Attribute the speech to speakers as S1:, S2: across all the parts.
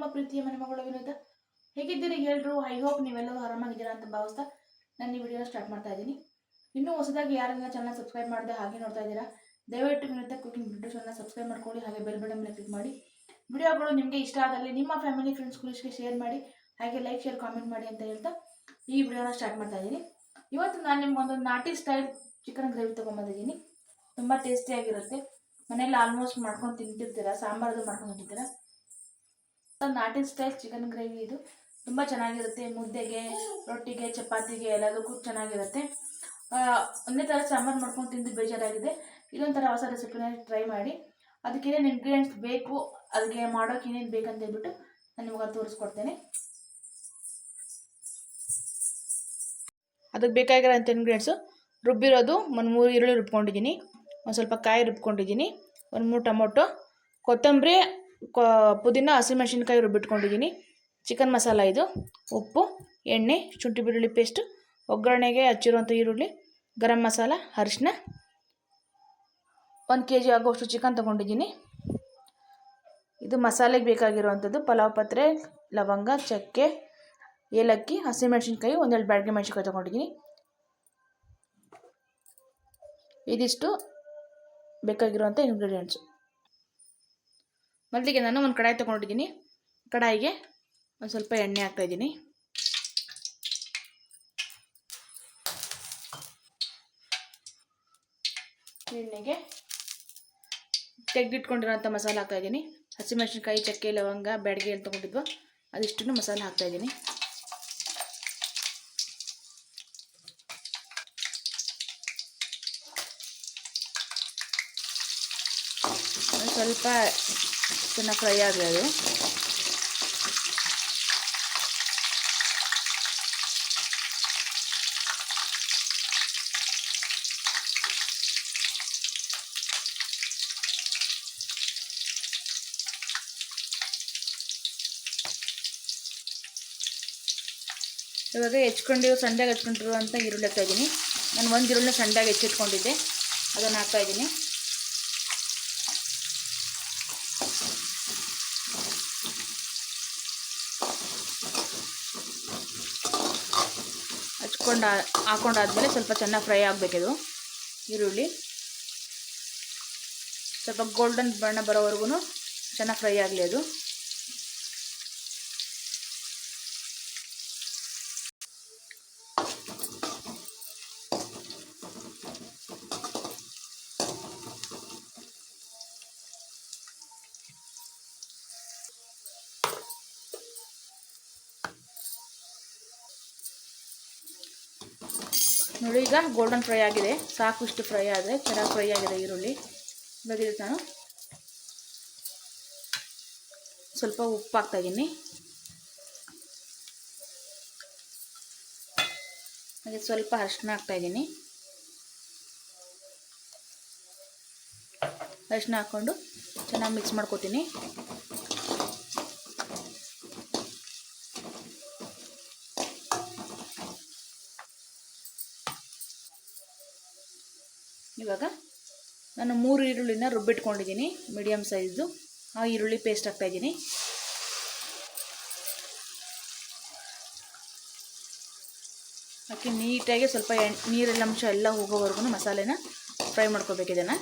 S1: ನಿಮ್ಮ ಪ್ರೀತಿಯ ಮನೆ ಮಗಳು ವಿನೋದ. ಹೇಗಿದ್ದೀರಿ ಎಲ್ಲರೂ ಐ ಹೋಪ್ ನೀವೆಲ್ಲರೂ ಆರಾಮಾಗಿದ್ದೀರಾ ಅಂತ ಭಾವಿಸ್ತಾ ನಾನು ಈ ವಿಡಿಯೋನ ಸ್ಟಾರ್ಟ್ ಮಾಡ್ತಾ ಇದ್ದೀನಿ. ಇನ್ನೂ ಹೊಸದಾಗಿ ಯಾರನ್ನ ಚಾನಲ್ ಸಬ್ಸ್ಕ್ರೈಬ್ ಮಾಡಿದೆ ಹಾಗೆ ನೋಡ್ತಾ ಇದ್ದೀರಾ, ದಯವಿಟ್ಟು ವಿನೋದ ಕುಕಿಂಗ್ ವಿಡಿಯೋಸನ್ನು ಸಬ್ಸ್ಕ್ರೈಬ್ ಮಾಡ್ಕೊಳ್ಳಿ, ಹಾಗೆ ಬೆಲ್ ಬಟನ್ ಮೇಲೆ ಕ್ಲಿಕ್ ಮಾಡಿ. ವಿಡಿಯೋಗಳು ನಿಮಗೆ ಇಷ್ಟ ಆದಲ್ಲಿ ನಿಮ್ಮ ಫ್ಯಾಮಿಲಿ ಫ್ರೆಂಡ್ಸ್ ಫ್ರೆಂಡ್ಸ್ಗಳಿಗೆ ಶೇರ್ ಮಾಡಿ, ಹಾಗೆ ಲೈಕ್ ಶೇರ್ ಕಾಮೆಂಟ್ ಮಾಡಿ ಅಂತ ಹೇಳ್ತಾ ಈ ವಿಡಿಯೋನ ಸ್ಟಾರ್ಟ್ ಮಾಡ್ತಾ ಇದ್ದೀನಿ. ಇವತ್ತು ನಾನು ನಿಮ್ಗೊಂದು ನಾಟಿ ಸ್ಟೈಲ್ ಚಿಕನ್ ಗ್ರೇವಿ ತೊಗೊಂಬಂದಿದ್ದೀನಿ ತುಂಬ ಟೇಸ್ಟಿಯಾಗಿರುತ್ತೆ ಮನೇಲಿ ಆಲ್ಮೋಸ್ಟ್ ಮಾಡ್ಕೊಂಡು ತಿಂತಿರ್ತೀರಾ ಸಾಂಬಾರ್ದು ಮಾಡ್ಕೊಂಡು ತಿಂತಿರ್ತೀರಾ? ನಾಟಿ ಸ್ಟೈಲ್ ಚಿಕನ್ ಗ್ರೇವಿ ಇದು. ತುಂಬ ಚೆನ್ನಾಗಿರುತ್ತೆ. ಮುದ್ದೆಗೆ, ರೊಟ್ಟಿಗೆ, ಚಪಾತಿಗೆ ಎಲ್ಲದಕ್ಕೂ ಚೆನ್ನಾಗಿರುತ್ತೆ. ಒಂದೇ ಥರ ಸಾಂಬಾರು ಮಾಡ್ಕೊಂಡು ತಿಂದು ಬೇಜಾರಾಗಿದೆ. ಇದೊಂಥರ ಹೊಸ ರೆಸಿಪಿನ ಟ್ರೈ ಮಾಡಿ. ಅದಕ್ಕೆ ಏನೇನು ಇಂಗ್ರೀಡಿಯೆಂಟ್ಸ್ ಬೇಕು ಅದಕ್ಕೆ ಮಾಡೋಕೆ ಏನೇನು ಬೇಕಂತ ಹೇಳ್ಬಿಟ್ಟು ನಾನು ನಿಮಗೆ ತೋರಿಸ್ಕೊಡ್ತೇನೆ. ಅದಕ್ಕೆ ಬೇಕಾಗಿರೋಂಥ ಇಂಗ್ರೀಡಿಯೆಂಟ್ಸು ರುಬ್ಬಿರೋದು ಒಂದು ಮೂರು ಈರುಳ್ಳಿ ರುಬ್ಕೊಂಡಿದ್ದೀನಿ. ಒಂದು ಸ್ವಲ್ಪ ಕಾಯಿ ರುಬ್ಕೊಂಡಿದ್ದೀನಿ. ಒಂದು ಮೂರು ಟೊಮೊಟೊ, ಕೊತ್ತಂಬರಿ ಪುದೀನ ಹಸಿಮೆಣ್ಸಿನ್ಕಾಯಿ ರುಬ್ಬಿಟ್ಕೊಂಡಿದ್ದೀನಿ ಚಿಕನ್ ಮಸಾಲ ಇದು, ಉಪ್ಪು, ಎಣ್ಣೆ, ಶುಂಠಿ ಬೆಳ್ಳುಳ್ಳಿ ಪೇಸ್ಟು ಒಗ್ಗರಣೆಗೆ ಹಚ್ಚಿರುವಂಥ ಈರುಳ್ಳಿ, ಗರಂ ಮಸಾಲ ಅರಿಶಿನ ಒಂದು ಕೆ ಜಿ ಆಗೋಷ್ಟು ಚಿಕನ್ ತೊಗೊಂಡಿದ್ದೀನಿ. ಇದು ಮಸಾಲೆಗೆ ಬೇಕಾಗಿರುವಂಥದ್ದು ಪಲಾವ್ ಪತ್ರೆ, ಲವಂಗ, ಚಕ್ಕೆ, ಏಲಕ್ಕಿ ಹಸಿಮೆಣ್ಸಿನ್ಕಾಯಿ ಒಂದೆರಡು ಬ್ಯಾಡ್ಗೆ ಮೆಣಸಿನ್ಕಾಯಿ ತೊಗೊಂಡಿದ್ದೀನಿ. ಇದಿಷ್ಟು ಬೇಕಾಗಿರುವಂಥ ಇಂಗ್ರೀಡಿಯೆಂಟ್ಸು ಮೊದಲಿಗೆ ನಾನು ಒಂದು ಕಡಾಯಿ ತೊಗೊಂಡಿದ್ದೀನಿ. ಕಡಾಯಿಗೆ ಒಂದು ಸ್ವಲ್ಪ ಎಣ್ಣೆ ಹಾಕ್ತಾಯಿದ್ದೀನಿ ಎಣ್ಣೆಗೆ ತೆಗೆದಿಟ್ಕೊಂಡಿರೋಂಥ ಮಸಾಲೆ ಹಾಕ್ತಾಯಿದ್ದೀನಿ ಹಸಿಮೆಣಸಿನ್ಕಾಯಿ, ಚಕ್ಕೆ, ಲವಂಗ, ಬ್ಯಾಡಗೆ ಏನು ತೊಗೊಂಡಿದ್ವೋ ಅದಿಷ್ಟನ್ನು ಮಸಾಲೆ ಹಾಕ್ತಾಯಿದ್ದೀನಿ ಸ್ವಲ್ಪ ಫ್ರೈ ಆಗಲಿ ಅದು ಇವಾಗ ಹೆಚ್ಕೊಂಡಿರೋ ಸಂಡೆಗೆ ಹೆಚ್ಕೊಂಡಿರುವಂಥ ಈರುಳ್ಳಿ ಹಾಕ್ತಾಯಿದ್ದೀನಿ ನಾನು ಒಂದು ಈರುಳ್ಳಿ ಸಂಡೆಗೆ ಹೆಚ್ಚಿಟ್ಕೊಂಡಿದ್ದೆ. ಅದನ್ನು ಹಾಕ್ತಾ ಹಚ್ಕೊಂಡು ಹಾಕೊಂಡಾದ್ಮೇಲೆ ಸ್ವಲ್ಪ ಚೆನ್ನಾಗಿ ಫ್ರೈ ಆಗಬೇಕಿದು. ಈರುಳ್ಳಿ. ಸ್ವಲ್ಪ ಗೋಲ್ಡನ್ ಬಣ್ಣ ಬರೋವರೆಗೂ ಚೆನ್ನಾಗಿ ಫ್ರೈ ಆಗಲಿ ಅದು. ನೋಡಿ, ಈಗ ಗೋಲ್ಡನ್ ಫ್ರೈ ಆಗಿದೆ. ಸಾಕು ಇಷ್ಟು ಫ್ರೈ ಆದರೆ ಚೆನ್ನಾಗಿ ಫ್ರೈ ಆಗಿದೆ ಈರುಳ್ಳಿ. ಇವಾಗ ನಾನು ಸ್ವಲ್ಪ ಉಪ್ಪು ಹಾಕ್ತಾಯಿದ್ದೀನಿ ಹಾಗೆ ಸ್ವಲ್ಪ ಅರಿಶಿನ ಹಾಕ್ತಾಯಿದ್ದೀನಿ ಅರಿಶಿನ ಹಾಕ್ಕೊಂಡು ಚೆನ್ನಾಗಿ ಮಿಕ್ಸ್ ಮಾಡ್ಕೊತೀನಿ. ಇವಾಗ ನಾನು ಮೂರು ಈರುಳ್ಳಿನ ರುಬ್ಬಿಟ್ಕೊಂಡಿದ್ದೀನಿ ಮೀಡಿಯಮ್ ಸೈಜು ಆ ಈರುಳ್ಳಿ ಪೇಸ್ಟ್ ಹಾಕ್ತಾಯಿದ್ದೀನಿ ಅದಕ್ಕೆ ನೀಟಾಗಿ ಸ್ವಲ್ಪ ಎಣ್, ನೀರಿನ ಅಂಶ ಎಲ್ಲ ಹೋಗೋವರೆಗೂ ಮಸಾಲೆನ ಫ್ರೈ ಮಾಡ್ಕೋಬೇಕು ಇದನ್ನು.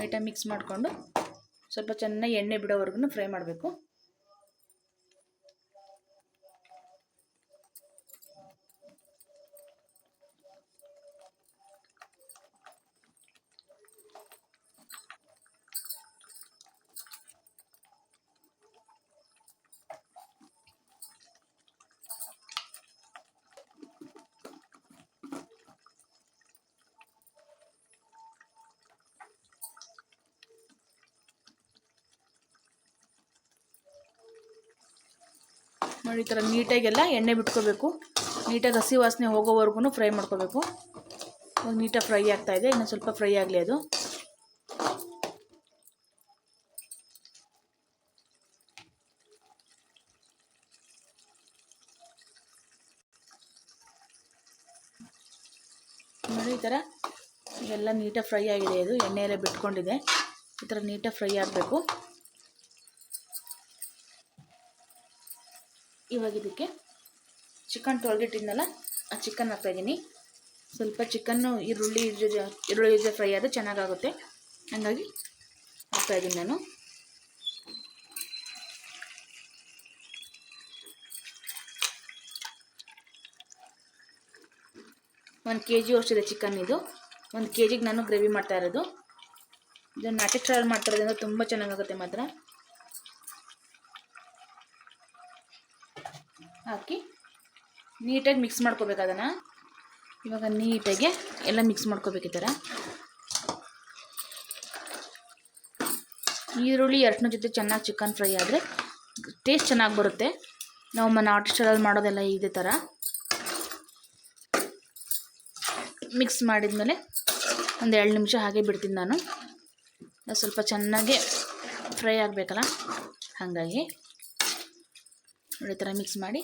S1: ನೀಟಾಗಿ ಮಿಕ್ಸ್ ಮಾಡಿಕೊಂಡು ಸ್ವಲ್ಪ ಚೆನ್ನಾಗಿ ಎಣ್ಣೆ ಬಿಡೋವರೆಗೂ ಫ್ರೈ ಮಾಡಬೇಕು. ನೋಡಿ, ಈ ಥರ ನೀಟಾಗೆಲ್ಲ ಎಣ್ಣೆ ಬಿಟ್ಕೋಬೇಕು. ನೀಟಾಗಿ ಹಸಿ ವಾಸನೆ ಹೋಗೋವರೆಗೂ ಫ್ರೈ ಮಾಡ್ಕೋಬೇಕು. ನೀಟಾಗಿ ಫ್ರೈ ಆಗ್ತಾಯಿದೆ ಇನ್ನು ಸ್ವಲ್ಪ ಫ್ರೈ ಆಗಲಿ ಅದು. ನೋಡಿ, ಈ ಥರ ಎಲ್ಲ ನೀಟಾಗಿ ಫ್ರೈ ಆಗಿದೆ ಇದು ಎಣ್ಣೆ ಬಿಟ್ಕೊಂಡಿದೆ. ಈ ಥರ ನೀಟಾಗಿ ಫ್ರೈ ಆಗಬೇಕು. ಇವಾಗ ಇದಕ್ಕೆ ಚಿಕನ್ ತೊಳೆದಿಟ್ಟಿದ್ನಲ್ಲ ಆ ಚಿಕನ್ ಹಾಕ್ತಾಯಿದ್ದೀನಿ ಸ್ವಲ್ಪ ಚಿಕನ್ನು ಈರುಳ್ಳಿ ಈರುಳ್ಳಿ ಜೊತೆ ಫ್ರೈ ಆದರೆ ಚೆನ್ನಾಗಾಗುತ್ತೆ. ಹಾಗಾಗಿ ಹಾಕ್ತಾಯಿದ್ದೀನಿ ನಾನು. ಒಂದು ಕೆ ಜಿ ಅಷ್ಟಿದೆ ಚಿಕನ್ ಇದು. ಒಂದು ಕೆ ಜಿಗೆ ನಾನು ಗ್ರೇವಿ ಮಾಡ್ತಾ ಇರೋದು. ಇದನ್ನು ನಾಟಿ ಟ್ರಾವೆಲ್ ಮಾಡ್ತಾ ಇರೋದ್ರಿಂದ ತುಂಬ ಚೆನ್ನಾಗಾಗುತ್ತೆ ಮಾತ್ರ. ಹಾಕಿ ನೀಟಾಗಿ ಮಿಕ್ಸ್ ಮಾಡ್ಕೋಬೇಕು ಅದನ್ನು. ಇವಾಗ ನೀಟಾಗಿ ಎಲ್ಲ ಮಿಕ್ಸ್ ಮಾಡ್ಕೋಬೇಕು ಈ ಥರ. ಈರುಳ್ಳಿ ಎರಡನ ಜೊತೆ ಚೆನ್ನಾಗಿ ಚಿಕನ್ ಫ್ರೈ ಆದರೆ ಟೇಸ್ಟ್ ಚೆನ್ನಾಗಿ ಬರುತ್ತೆ. ನಾವು ಮನೆ ನಾಟಿ ಸ್ಟೈಲಲ್ಲಿ ಮಾಡೋದೆಲ್ಲ ಇದೇ ಥರ. ಮಿಕ್ಸ್ ಮಾಡಿದ್ಮೇಲೆ ಒಂದು ಎರಡು ನಿಮಿಷ ಹಾಗೆ ಬಿಡ್ತೀನಿ ನಾನು. ಸ್ವಲ್ಪ ಚೆನ್ನಾಗಿ ಫ್ರೈ ಆಗಬೇಕಲ್ಲ? ಹಾಗಾಗಿ ಥರ ಮಿಕ್ಸ್ ಮಾಡಿ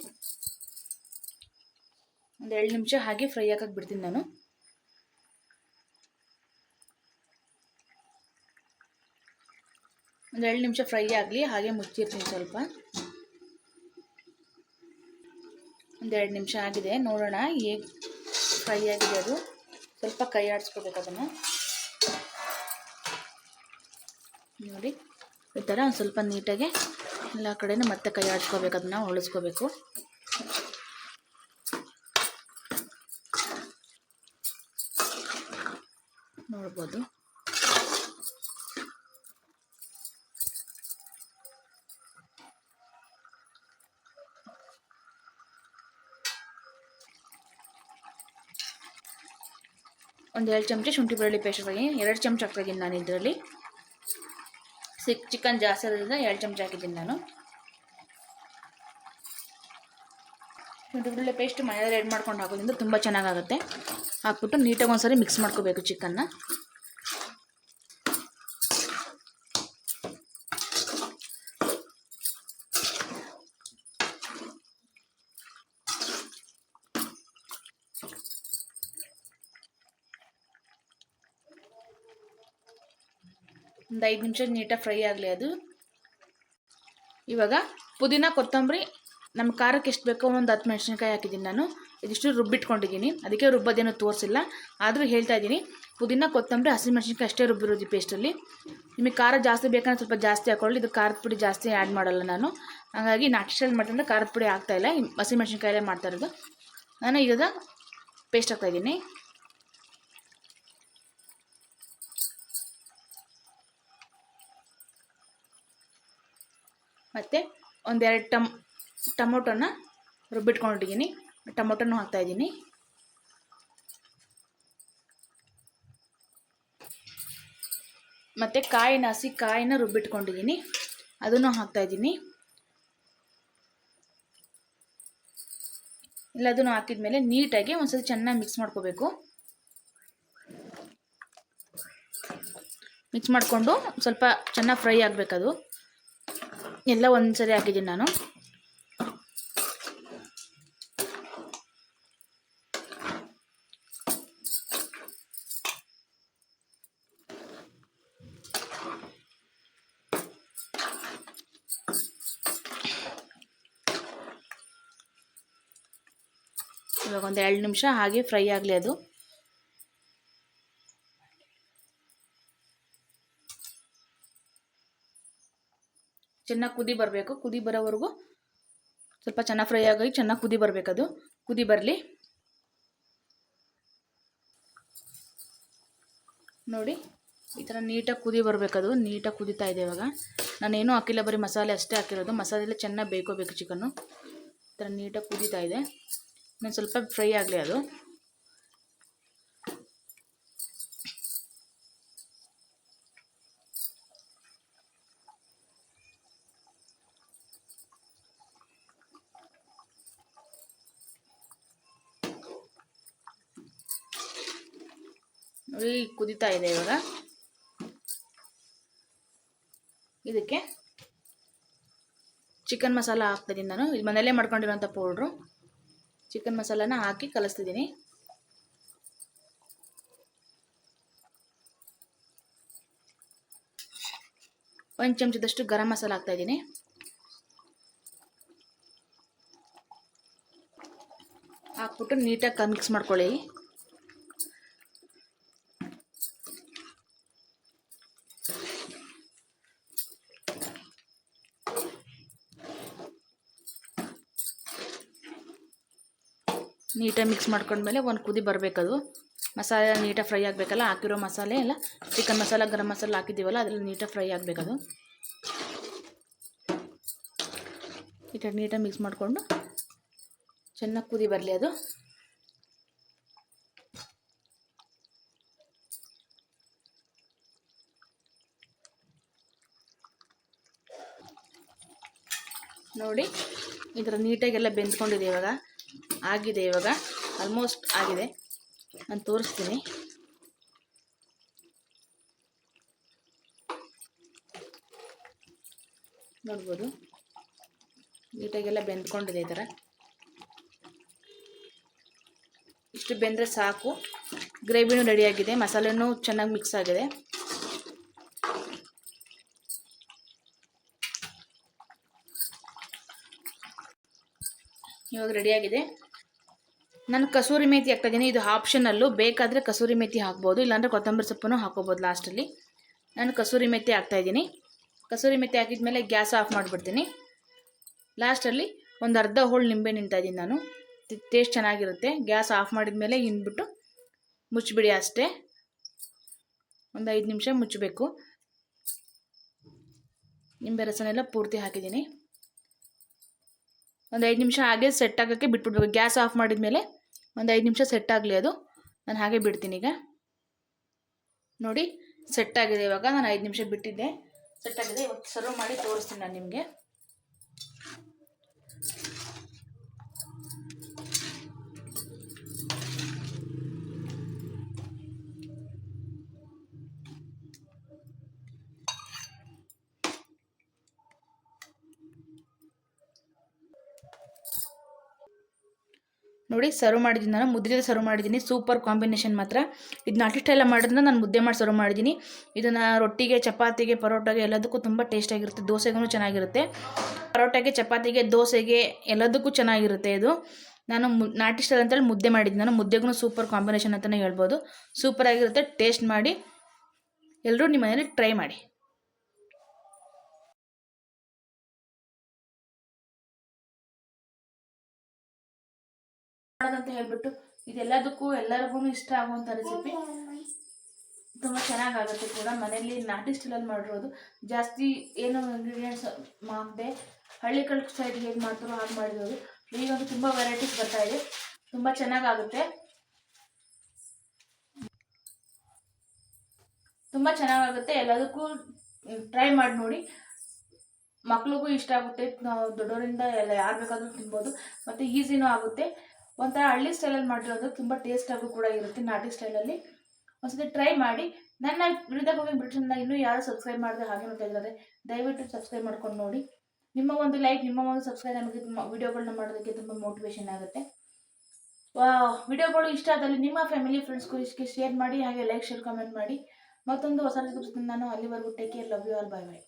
S1: ಒಂದು ಎರಡು ನಿಮಿಷ ಹಾಗೆ ಫ್ರೈ ಹಾಕಕ್ಕೆ ಬಿಡ್ತೀನಿ ನಾನು. ಒಂದು ಎರಡು ನಿಮಿಷ ಫ್ರೈ ಆಗಲಿ, ಹಾಗೆ ಮುಚ್ಚಿರ್ತೀನಿ ಸ್ವಲ್ಪ. ಒಂದು ಎರಡು ನಿಮಿಷ ಆಗಿದೆ, ನೋಡೋಣ ಹೇಗೆ ಫ್ರೈ ಆಗಿದೆ ಅದು. ಸ್ವಲ್ಪ ಕೈ ಆಡಿಸ್ಕೋಬೇಕು ಅದನ್ನು. ನೋಡಿ, ಈ ಥರ ಒಂದು ಸ್ವಲ್ಪ ನೀಟಾಗಿ ಎಲ್ಲ ಕಡೆನೂ ಮತ್ತೆ ಕೈ ಆಡ್ಕೋಬೇಕು ಅದನ್ನ ಹೊಳಿಸ್ಕೋಬೇಕು ನೋಡ್ಬೋದು. ಒಂದು ಎರಡು ಚಮಚ ಶುಂಠಿ ಬೆಳ್ಳುಳ್ಳಿ ಪೇಸ್ಟ್ ಹಾಕಿ ಎರಡು ಚಮಚ ಹಾಕ್ತಾಯಿದ್ದೀನಿ ನಾನು ಇದರಲ್ಲಿ. ಸಿಕ್ ಚಿಕನ್ ಜಾಸ್ತಿ ಇರೋದ್ರಿಂದ ಎರಡು ಚಮಚ ಹಾಕಿದ್ದೀನಿ ನಾನು. ಬೆಳ್ಳುಳ್ಳಿ ಪೇಸ್ಟ್ ಮನೆಯಲ್ಲಿ ರೆಡಿ ಮಾಡ್ಕೊಂಡು ಹಾಕೋದ್ರಿಂದ ತುಂಬ ಚೆನ್ನಾಗಾಗುತ್ತೆ. ಹಾಕ್ಬಿಟ್ಟು ನೀಟಾಗಿ ಒಂದ್ಸರಿ ಮಿಕ್ಸ್ ಮಾಡ್ಕೋಬೇಕು ಚಿಕನ್ನ ಒಂದು ಐದು ನಿಮಿಷ ನೀಟಾಗಿ ಫ್ರೈ ಆಗಲಿ ಅದು. ಇವಾಗ ಪುದೀನ, ಕೊತ್ತಂಬರಿ ನಮ್ಮ ಖಾರಕ್ಕೆ ಎಷ್ಟು ಬೇಕೋ ಒಂದೊಂದು ಹತ್ತು ಮೆಣಸಿನ್ಕಾಯಿ ಹಾಕಿದ್ದೀನಿ ನಾನು. ಇದಿಷ್ಟು ರುಬ್ಬಿಟ್ಕೊಂಡಿದ್ದೀನಿ ಅದಕ್ಕೆ ರುಬ್ಬೋದೇನೂ ತೋರಿಸಿಲ್ಲ. ಆದರೂ ಹೇಳ್ತಾ ಇದ್ದೀನಿ, ಪುದೀನ, ಕೊತ್ತಂಬರಿ, ಹಸಿಮೆಣ್ಸಿನ್ಕಾಯಿ ಅಷ್ಟೇ ರುಬ್ಬಿರೋದು ಪೇಸ್ಟಲ್ಲಿ ನಿಮಗೆ ಖಾರ ಜಾಸ್ತಿ ಬೇಕಂದ್ರೆ ಸ್ವಲ್ಪ ಜಾಸ್ತಿ ಹಾಕೊಳ್ಳಿ. ಇದು ಖಾರದ ಪುಡಿ ಜಾಸ್ತಿ ಆ್ಯಡ್ ಮಾಡಲ್ಲ ನಾನು. ಹಾಗಾಗಿ ನಾಟಿ ಸ್ಟೈಲ್ ಮಾಡ್ತಂದ್ರೆ ಖಾರದ ಪುಡಿ ಆಗ್ತಾಯಿಲ್ಲ ಹಸಿಮೆಣ್ಸಿನ್ಕಾಯಲ್ಲೇ ಮಾಡ್ತಾ ಇರೋದು. ನಾನು ಈಗ ಪೇಸ್ಟ್ ಹಾಕ್ತಾಯಿದ್ದೀನಿ ಮತ್ತು ಒಂದೆರಡು ಟಮ್, ಟೊಮೊಟೊನ ರುಬ್ಬಿಟ್ಕೊಂಡಿದ್ದೀನಿ. ಟೊಮೊಟೊನೂ ಹಾಕ್ತಾಯಿದ್ದೀನಿ. ಮತ್ತು ಕಾಯಿನ ಹಸಿ ಕಾಯಿನ ರುಬ್ಬಿಟ್ಕೊಂಡಿದ್ದೀನಿ. ಅದನ್ನು ಹಾಕ್ತಾಯಿದ್ದೀನಿ. ಹಾಕಿದ ಹಾಕಿದ್ಮೇಲೆ ನೀಟಾಗಿ ಒಂದ್ಸತಿ ಚೆನ್ನಾಗಿ ಮಿಕ್ಸ್ ಮಾಡ್ಕೋಬೇಕು. ಮಿಕ್ಸ್ ಮಾಡಿಕೊಂಡು ಸ್ವಲ್ಪ ಚೆನ್ನಾಗಿ ಫ್ರೈ ಆಗಬೇಕದು. ಎಲ್ಲ ಒಂದ್ಸರಿ ಹಾಕಿದ್ದೀನಿ ನಾನು. ಇವಾಗ ಒಂದು ಎರಡು ನಿಮಿಷ ಹಾಗೆ ಫ್ರೈ ಆಗಲಿ ಅದು. ಚೆನ್ನಾಗಿ ಕುದಿ ಬರಬೇಕು. ಕುದಿ ಬರೋವರೆಗೂ ಸ್ವಲ್ಪ ಚೆನ್ನಾಗಿ ಫ್ರೈ ಆಗಿ ಚೆನ್ನಾಗಿ ಕುದಿ ಬರಬೇಕದು. ಕುದಿ ಬರಲಿ. ನೋಡಿ, ಈ ಥರ ನೀಟಾಗಿ ಕುದಿ ಬರಬೇಕದು. ನೀಟಾಗಿ ಕುದೀತಾ ಇದೆ ಇವಾಗ. ನಾನೇನು ಹಾಕಿಲ್ಲ, ಬರೀ ಮಸಾಲೆ ಅಷ್ಟೇ ಹಾಕಿರೋದು. ಮಸಾಲೆ ಚೆನ್ನಾಗಿ ಬೇಕೋಬೇಕು ಚಿಕನ್ನು. ಈ ಥರ ನೀಟಾಗಿ ಕುದೀತಾ ಇದೆ. ನಾನು ಸ್ವಲ್ಪ ಫ್ರೈ ಆಗಲಿ ಅದು. ಫುಲ್ ಕುದೀತಾ ಇದೆ ಇವಾಗ. ಇದಕ್ಕೆ ಚಿಕನ್ ಮಸಾಲ ಹಾಕ್ತಿದ್ದೀನಿ ನಾನು. ಇಲ್ಲಿ ಮನೆಯಲ್ಲೇ ಮಾಡ್ಕೊಂಡಿರೋಂಥ ಪೌಡ್ರು. ಚಿಕನ್ ಮಸಾಲಾನ ಹಾಕಿ ಕಲಿಸ್ತಿದ್ದೀನಿ ಒಂದು ಚಮಚದಷ್ಟು ಗರಂ ಮಸಾಲ ಹಾಕ್ತಾಯಿದ್ದೀನಿ ಹಾಕ್ಬಿಟ್ಟು ನೀಟಾಗಿ ಮಿಕ್ಸ್ ಮಾಡ್ಕೊಳ್ಳಿ. ನೀಟಾಗಿ ಮಿಕ್ಸ್ ಮಾಡ್ಕೊಂಡ್ಮೇಲೆ ಒಂದು ಕುದಿ ಬರಬೇಕದು. ಮಸಾಲೆ ನೀಟಾಗಿ ಫ್ರೈ ಆಗಬೇಕಲ್ಲ, ಹಾಕಿರೋ ಮಸಾಲೆ ಎಲ್ಲ ಚಿಕನ್ ಮಸಾಲ, ಗರಂ ಮಸಾಲ ಹಾಕಿದ್ದೀವಲ್ಲ, ಅದರಲ್ಲಿ ನೀಟಾಗಿ ಫ್ರೈ ಆಗಬೇಕದು. ಕಡೆ ನೀಟಾಗಿ ಮಿಕ್ಸ್ ಮಾಡಿಕೊಂಡು ಚೆನ್ನಾಗಿ ಕುದಿ ಬರಲಿ ಅದು. ನೋಡಿ, ಈ ಥರ ನೀಟಾಗೆಲ್ಲ ಬೆಂದ್ಕೊಂಡಿದೆ ಇವಾಗ. ಆಗಿದೆ ಇವಾಗ. ಆಲ್ಮೋಸ್ಟ್ ಆಗಿದೆ. ನಾನು ತೋರಿಸ್ತೀನಿ. ನೋಡ್ಬೋದು. ನೀಟಾಗೆಲ್ಲ ಬೆಂದ್ಕೊಂಡಿದೆ ಈ ಥರ ಇಷ್ಟು ಬೆಂದರೆ ಸಾಕು. ಗ್ರೇವಿನೂ ರೆಡಿಯಾಗಿದೆ ಮಸಾಲೆನೂ ಚೆನ್ನಾಗಿ ಮಿಕ್ಸ್ ಆಗಿದೆ. ಇವಾಗ ರೆಡಿಯಾಗಿದೆ ನಾನು ಕಸೂರಿ ಮೇಥಿ ಹಾಕ್ತಾಯಿದ್ದೀನಿ. ಇದು ಆಪ್ಷನಲ್ಲು ಬೇಕಾದರೆ ಕಸೂರಿ ಮೇಥಿ ಹಾಕ್ಬೋದು, ಇಲ್ಲಾಂದರೆ ಕೊತ್ತಂಬರಿ ಸೊಪ್ಪನ್ನು ಹಾಕೋಬೋದು ಲಾಸ್ಟಲ್ಲಿ ನಾನು ಕಸೂರಿ ಮೇಥಿ ಹಾಕ್ತಾಯಿದ್ದೀನಿ. ಕಸೂರಿ ಮೇಥಿ ಹಾಕಿದ್ಮೇಲೆ ಗ್ಯಾಸ್ ಆಫ್ ಮಾಡಿಬಿಡ್ತೀನಿ. ಲಾಸ್ಟಲ್ಲಿ ಒಂದು ಅರ್ಧ ಹೋಳು ನಿಂಬೆ ನಿಂತಾಯಿದ್ದೀನಿ ನಾನು. ಟೇಸ್ಟ್ ಚೆನ್ನಾಗಿರುತ್ತೆ. ಗ್ಯಾಸ್ ಆಫ್ ಮಾಡಿದ್ಮೇಲೆ ಇನ್ಬಿಟ್ಟು ಮುಚ್ಚಿಬಿಡಿ ಅಷ್ಟೇ. ಒಂದು ಐದು ನಿಮಿಷ ಮುಚ್ಚಬೇಕು. ನಿಂಬೆ ರಸನೆಲ್ಲ ಪೂರ್ತಿ ಹಾಕಿದ್ದೀನಿ. ಒಂದು ಐದು ನಿಮಿಷ ಹಾಗೆ ಸೆಟ್ ಆಗೋಕ್ಕೆ ಬಿಟ್ಬಿಡ್ಬೇಕು. ಗ್ಯಾಸ್ ಆಫ್ ಮಾಡಿದ್ಮೇಲೆ ಒಂದು ಐದು ನಿಮಿಷ ಸೆಟ್ ಆಗಲಿ ಅದು. ನಾನು ಹಾಗೆ ಬಿಡ್ತೀನಿ ಈಗ. ನೋಡಿ ಸೆಟ್ ಆಗಿದೆ ಇವಾಗ. ನಾನು ಐದು ನಿಮಿಷ ಬಿಟ್ಟಿದ್ದೆ. ಸೆಟ್ ಆಗಿದೆ. ಇವಾಗ ಸರ್ವ್ ಮಾಡಿ ತೋರಿಸ್ತೀನಿ ನಾನು ನಿಮಗೆ. ನೋಡಿ ಸರ್ವ್ ಮಾಡಿದ್ದೀನಿ ನಾನು ಮುದ್ದೆ ಸರ್ವ್ ಮಾಡಿದ್ದೀನಿ ಸೂಪರ್ ಕಾಂಬಿನೇಷನ್ ಮಾತ್ರ. ಇದನ್ನ ಎಲ್ಲ ಮಾಡಿದ್ರೆ ನಾನು ಮುದ್ದೆ ಮಾಡಿ ಸರ್ವ್ ಮಾಡಿದ್ದೀನಿ. ಇದನ್ನು ರೊಟ್ಟಿಗೆ, ಚಪಾತಿಗೆ, ಪರೋಟಾಗೆ ಎಲ್ಲದಕ್ಕೂ ತುಂಬ ಟೇಸ್ಟಾಗಿರುತ್ತೆ ದೋಸೆಗೂ ಚೆನ್ನಾಗಿರುತ್ತೆ. ಪರೋಟಾಗೆ, ಚಪಾತಿಗೆ, ದೋಸೆಗೆ ಎಲ್ಲದಕ್ಕೂ ಚೆನ್ನಾಗಿರುತ್ತೆ ಇದು. ನಾನು ಮು, ನಾಟಿ ಅಂತೇಳಿ ಮುದ್ದೆ ಮಾಡಿದ್ದೀನಿ, ನಾನು ಮುದ್ದೆಗೂ ಸೂಪರ್ ಕಾಂಬಿನೇಷನ್ ಅಂತಲೇ ಹೇಳ್ಬೋದು. ಸೂಪರಾಗಿರುತ್ತೆ ಟೇಸ್ಟ್ ಮಾಡಿ ಎಲ್ಲರೂ ನಿಮ್ಮ ಮನೇಲಿ ಟ್ರೈ ಮಾಡಿ. ಅಂತ ಹೇಳ್ಬಿಟ್ಟು ಇದೆಲ್ಲದಕ್ಕೂ ಎಲ್ಲರಿಗೂ ಇಷ್ಟ ಆಗುವಂಥ ರೆಸಿಪಿ ತುಂಬ ಚೆನ್ನಾಗಾಗುತ್ತೆ ಕೂಡ. ಮನೆಯಲ್ಲಿ ನಾಟಿ ಸ್ಟೈಲಲ್ಲಿ ಮಾಡಿರೋದು. ಜಾಸ್ತಿ ಏನು ಇಂಗ್ರೀಡಿಯೆಂಟ್ಸ್ ಮಾಡದೆ ಹಳ್ಳಿ ಕಳ್ ಸೈಡ್ ಹೇಗೆ ಮಾಡ್ತಾರೋ ಹಾಗೆ ಮಾಡಿರೋದು. ಈಗಂತೂ ತುಂಬ ವೆರೈಟೀಸ್ ಬರ್ತಾ ಇದೆ. ತುಂಬ ಚೆನ್ನಾಗಾಗುತ್ತೆ. ತುಂಬ ಚೆನ್ನಾಗಾಗುತ್ತೆ. ಎಲ್ಲದಕ್ಕೂ ಟ್ರೈ ಮಾಡಿ ನೋಡಿ. ಮಕ್ಳಿಗೂ ಇಷ್ಟ ಆಗುತ್ತೆ. ದೊಡ್ಡವರಿಂದ ಎಲ್ಲ ಯಾರು ಬೇಕಾದರೂ ತಿನ್ಬೋದು. ಮತ್ತು ಈಸಿನೂ ಆಗುತ್ತೆ. ಒಂಥರ ಹಳ್ಳಿ ಸ್ಟೈಲಲ್ಲಿ ಮಾಡಿರೋದು ತುಂಬ ಟೇಸ್ಟಾಗೂ ಕೂಡ ಇರುತ್ತೆ ನಾಟಿ ಸ್ಟೈಲಲ್ಲಿ ಒಂದ್ಸತಿ ಟ್ರೈ ಮಾಡಿ. ನನ್ನ ವಿರುದ್ಧ ಹೋಗಿ ಬಿಟ್ಟು ಇನ್ನೂ ಯಾರು ಸಬ್ಸ್ಕ್ರೈಬ್ ಮಾಡಿದ್ರೆ ಹಾಗೆ ನೋಡ್ತಾ ಇದ್ದಾರೆ ದಯವಿಟ್ಟು ಸಬ್ಸ್ಕ್ರೈಬ್ ಮಾಡ್ಕೊಂಡು ನೋಡಿ. ನಿಮ್ಮ ಒಂದು ಲೈಕ್ ನಿಮ್ಮ ಒಂದು ಸಬ್ಸ್ಕ್ರೈಬ್ ನಮಗೆ ತುಂಬ ವಿಡಿಯೋಗಳನ್ನ ಮಾಡೋದಕ್ಕೆ ತುಂಬ ಮೋಟಿವೇಶನ್ ಆಗುತ್ತೆ. ವಿಡಿಯೋಗಳು ಇಷ್ಟ ಆದಲ್ಲಿ ನಿಮ್ಮ ಫ್ಯಾಮಿಲಿ ಫ್ರೆಂಡ್ಸ್ಗೂ ಇಷ್ಟಕ್ಕೆ ಶೇರ್ ಮಾಡಿ, ಹಾಗೆ ಲೈಕ್ ಶೇರ್ ಕಾಮೆಂಟ್ ಮಾಡಿ. ಮತ್ತೊಂದು ಹೊಸ ನಾನು ಅಲ್ಲಿವರೆಗೂ take care love you all bye bye